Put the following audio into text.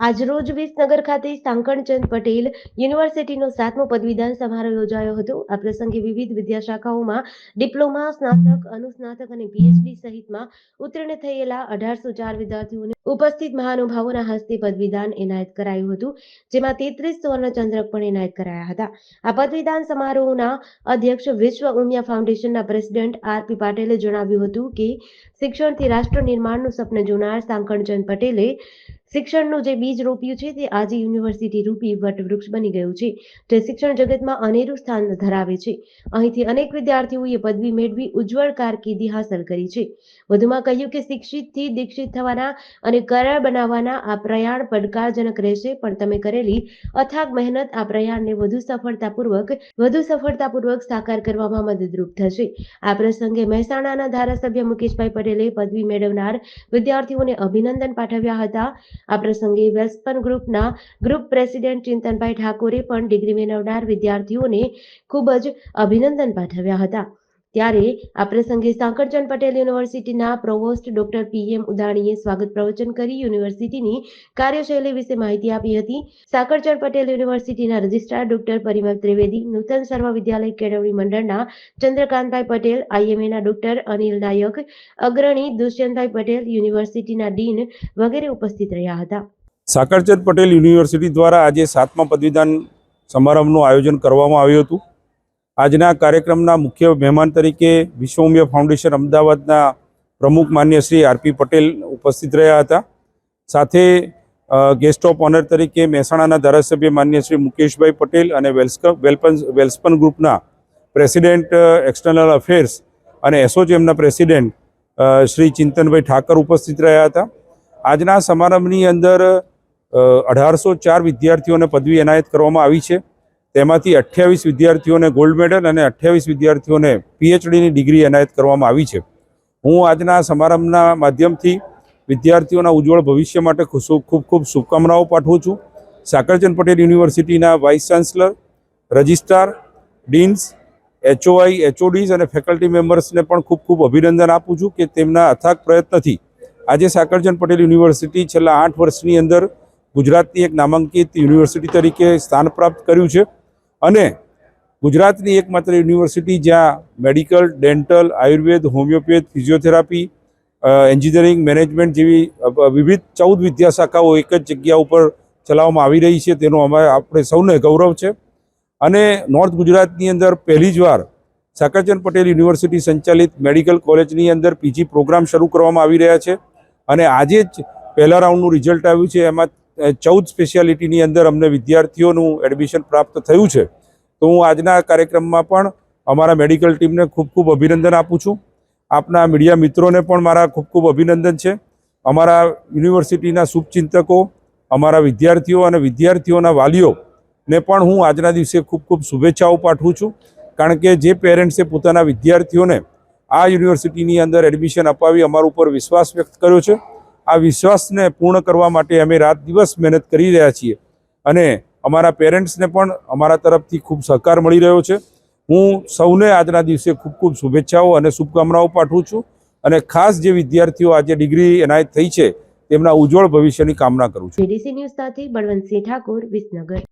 આજરોજ વિસનગર ખાતે સાંકણચંદ પટેલ યુનિવર્સિટીનો સાતમો પદવીદાન સમારોહ યોજાયો હતો. આ પ્રસંગે વિવિધ વિદ્યાશાખાઓમાં ડિપ્લોમા, સ્નાતક, અનુસ્નાતક અને પીએચડી સહિતમાં ઉત્તીર્ણ થયેલા અઢારસો ચાર વિદ્યાર્થીઓને ઉપસ્થિત મહાનુભાવોના હસ્તે પદવીદાન એનાયત કરાયું હતું, જેમાં તેત્રીસ સુવર્ણચંદ્રક પણ એનાયત કરાયા હતા. આ પદવીદાન સમારોહના અધ્યક્ષ વિશ્વ ઉમિયા ફાઉન્ડેશનના પ્રેસિડેન્ટ આર પી પાટેલે જણાવ્યું હતું કે શિક્ષણથી રાષ્ટ્ર નિર્માણનું સ્વપ્ન જોનાર સાંકણચંદ પટેલે શિક્ષણનું જે બીજ રોપ્યું છે તે આજે યુનિવર્સિટી રૂપી વટવૃક્ષ બની ગયું છે, જે શિક્ષણ જગતમાં અનેરું સ્થાન ધરાવે છે. અહીંથી અનેક વિદ્યાર્થીઓએ પદવી મેળવી ઉજ્જવળ કારકિર્દી હાંસલ કરી છે. વધુમાં કહ્યું કે શિક્ષિતથી દીક્ષિત થવાના અને કરાર બનાવવાના આ પ્રયાણ પડકારજનક રહેશે, પણ તમે કરેલી અથાગ મહેનત આ પ્રયાણને વધુ સફળતાપૂર્વક વધુ સફળતાપૂર્વક સાકાર કરવામાં મદદરૂપ થશે. આ પ્રસંગે મહેસાણાના ધારાસભ્ય મુકેશભાઈ પટેલે પદવી મેળવનાર વિદ્યાર્થીઓને અભિનંદન પાઠવ્યા હતા. આ પ્રસંગે વેલ્સપન ગ્રુપના ગ્રુપ પ્રેસિડેન્ટ ચિંતનભાઈ ઠાકોરે પણ ડિગ્રી મેળવનાર વિદ્યાર્થીઓને ખૂબ જ અભિનંદન પાઠવ્યા હતા. ત્યારે આ પ્રસંગે સાંકળચંદ પટેલ યુનિવર્સિટીના પ્રોવોસ્ટ ડોક્ટર પીએમ ઉદાણીએ સ્વાગત પ્રવચન કરી યુનિવર્સિટીની કાર્યશૈલી વિશે માહિતી આપી હતી. સાંકળચંદ પટેલ યુનિવર્સિટીના રજિસ્ટ્રાર ડોક્ટર પરિમલ ત્રિવેદી, નૂતન સર્વ વિદ્યાલય કેળવણી મંડળના ચંદ્રકાંતભાઈ પટેલ આઈએમએના ડોક્ટર અનિલ નાયક, અગ્રણી દુષ્યંતભાઈ પટેલ યુનિવર્સિટીના ડીન વગેરે ઉપસ્થિત રહ્યા હતા. સાકરચંદ પટેલ યુનિવર્સિટી દ્વારા આજે સાતમા પદવીદાન સમારંભનું આયોજન કરવામાં આવ્યું હતું. આજના કાર્યક્રમના મુખ્ય મહેમાન તરીકે વિશ્વ વિશ્વમ્ય ફાઉન્ડેશન અમદાવાદના પ્રમુખ માન્ય શ્રી આરપી પટેલ ઉપસ્થિત રહ્યા હતા. સાથે ગેસ્ટ ઓફ ઓનર તરીકે મહેસાણાના ધારાસભ્ય માન્ય શ્રી મુકેશભાઈ પટેલ અને વેલ્સક, વેલ્પન, વેલ્સપન ગ્રુપના પ્રેસિડેન્ટ એક્સટર્નલ અફેર્સ અને એસોચેમના પ્રેસિડેન્ટ શ્રી ચિંતનભાઈ ઠાકર ઉપસ્થિત રહ્યા હતા. આજના સમારંભની અંદર અઢારસો ચાર વિદ્યાર્થીઓને પદવી એનાયત કરવામાં આવી છે. તેમાંથી અઠ્યાવીસ વિદ્યાર્થીઓને ગોલ્ડ મેડલ અને અઠ્યાવીસ વિદ્યાર્થીઓને પીએચડીની ડિગ્રી એનાયત કરવામાં આવી છે. હું આજના સમારંભના માધ્યમથી વિદ્યાર્થીઓના ઉજ્જવળ ભવિષ્ય માટે ખૂબ ખૂબ શુભકામનાઓ પાઠવું છું. સાકરચંદ પટેલ યુનિવર્સિટીના vice chancellor registrar deans HOI HODs અને ફેકલ્ટી મેમ્બર્સને પણ ખૂબ ખૂબ અભિનંદન આપું છું કે તેમના અથાગ પ્રયત્નથી આજે સાકરચંદ પટેલ યુનિવર્સિટી છેલ્લા આઠ વર્ષની અંદર ગુજરાતની એક નામાંકિત યુનિવર્સિટી તરીકે સ્થાન પ્રાપ્ત કર્યું છે. અને ગુજરાતની એકમાત્ર યુનિવર્સિટી જ્યાં medical, dental, ayurveda, homeopath, physiotherapy engineering, management જેવી વિવિધ ચૌદ વિદ્યાશાખાઓ એક જ જગ્યા ઉપર ચલાવવામાં આવી રહી છે, તેનો અમારે આપણે સૌને ગૌરવ છે. અને નોર્થ ગુજરાતની અંદર પહેલી જ વાર સાકરચંદ પટેલ યુનિવર્સિટી સંચાલિત મેડિકલ કોલેજની અંદર પીજી પ્રોગ્રામ શરૂ કરવામાં આવી રહ્યા છે. અને આજે જ પહેલા રાઉન્ડનું રિઝલ્ટ આવ્યું છે, એમાં ચૌદ સ્પેશિયાલિટીની અંદર અમને વિદ્યાર્થીઓનું એડમિશન પ્રાપ્ત થયું છે. તો હું આજના કાર્યક્રમમાં પણ અમારા મેડિકલ ટીમને ખૂબ ખૂબ અભિનંદન આપું છું. આપના મીડિયા મિત્રોને પણ મારા ખૂબ ખૂબ અભિનંદન છે. અમારા યુનિવર્સિટીના શુભચિંતકો, અમારા વિદ્યાર્થીઓ અને વિદ્યાર્થીઓના વાલીઓને પણ હું આજના દિવસે ખૂબ ખૂબ શુભેચ્છાઓ પાઠવું છું. કારણ કે જે પેરેન્ટ્સે પોતાના વિદ્યાર્થીઓને આ યુનિવર્સિટીની અંદર એડમિશન અપાવી અમારા ઉપર વિશ્વાસ વ્યક્ત કર્યો છે. આ વિશ્વાસને પૂર્ણ કરવા માટે અમે રાત દિવસ મહેનત કરી રહ્યા છીએ. અને અમારા પેરેન્ટ્સને પણ અમારા તરફથી ખૂબ સહકાર મળી રહ્યો છે. હું સૌને આજના દિવસે ખૂબ ખૂબ શુભેચ્છાઓ અને શુભકામનાઓ પાઠવું છું અને ખાસ જે વિદ્યાર્થીઓ આજે ડિગ્રી એનાયત થઈ છે તેમના ઉજ્જવળ ભવિષ્યની કામના કરું છું. બળવંતસિંહ ઠાકોર, વિસનગર.